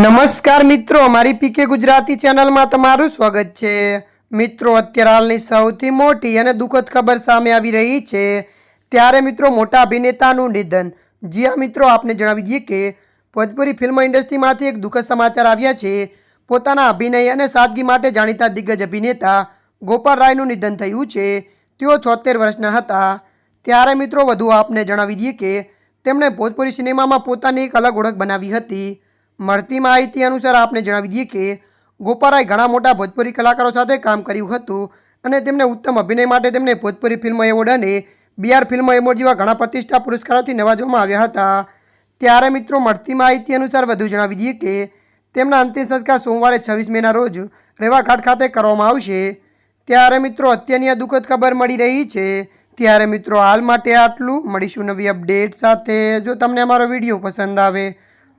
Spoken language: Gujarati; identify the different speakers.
Speaker 1: નમસ્કાર મિત્રો મારી પીકે ગુજરાતી ચેનલમાં તમારું સ્વાગત છે. મિત્રો, અત્યારે હાલની સૌથી મોટી અને દુઃખદ ખબર સામે આવી રહી છે. ત્યારે મિત્રો, મોટા અભિનેતાનું નિધન. જી હા, મિત્રો, આપને જણાવી દઈએ કે ભોજપુરી ફિલ્મ ઇન્ડસ્ટ્રીમાંથી એક દુઃખદ સમાચાર આવ્યા છે. પોતાના અભિનય અને સાદગી માટે જાણીતા દિગ્ગજ અભિનેતા ગોપાલ રાયનું નિધન થયું છે. તેઓ છોતેર વર્ષના હતા. ત્યારે મિત્રો, વધુ આપને જણાવી દઈએ કે તેમણે ભોજપુરી સિનેમામાં પોતાની એક અલગ ઓળખ બનાવી હતી. મળતી માહિતી અનુસાર આપને જણાવી દઈએ કે ગોપારાએ ઘણા મોટા ભોજપુરી કલાકારો સાથે કામ કર્યું હતું અને તેમને ઉત્તમ અભિનય માટે તેમને ભોજપુરી ફિલ્મ એવોર્ડ અને બિહાર ફિલ્મ એવોર્ડ જેવા ઘણા પ્રતિષ્ઠા પુરસ્કારોથી નવાજવામાં આવ્યા હતા. ત્યારે મિત્રો, મળતી માહિતી અનુસાર વધુ જણાવી દઈએ કે તેમના અંતિમ સંસ્કાર સોમવારે છવ્વીસ મેના રોજ રેવાઘાટ ખાતે કરવામાં આવશે. ત્યારે મિત્રો, અત્યારની આ દુઃખદ ખબર મળી રહી છે. ત્યારે મિત્રો, હાલ માટે આટલું. મળીશું નવી અપડેટ સાથે. જો તમને અમારો વીડિયો પસંદ આવે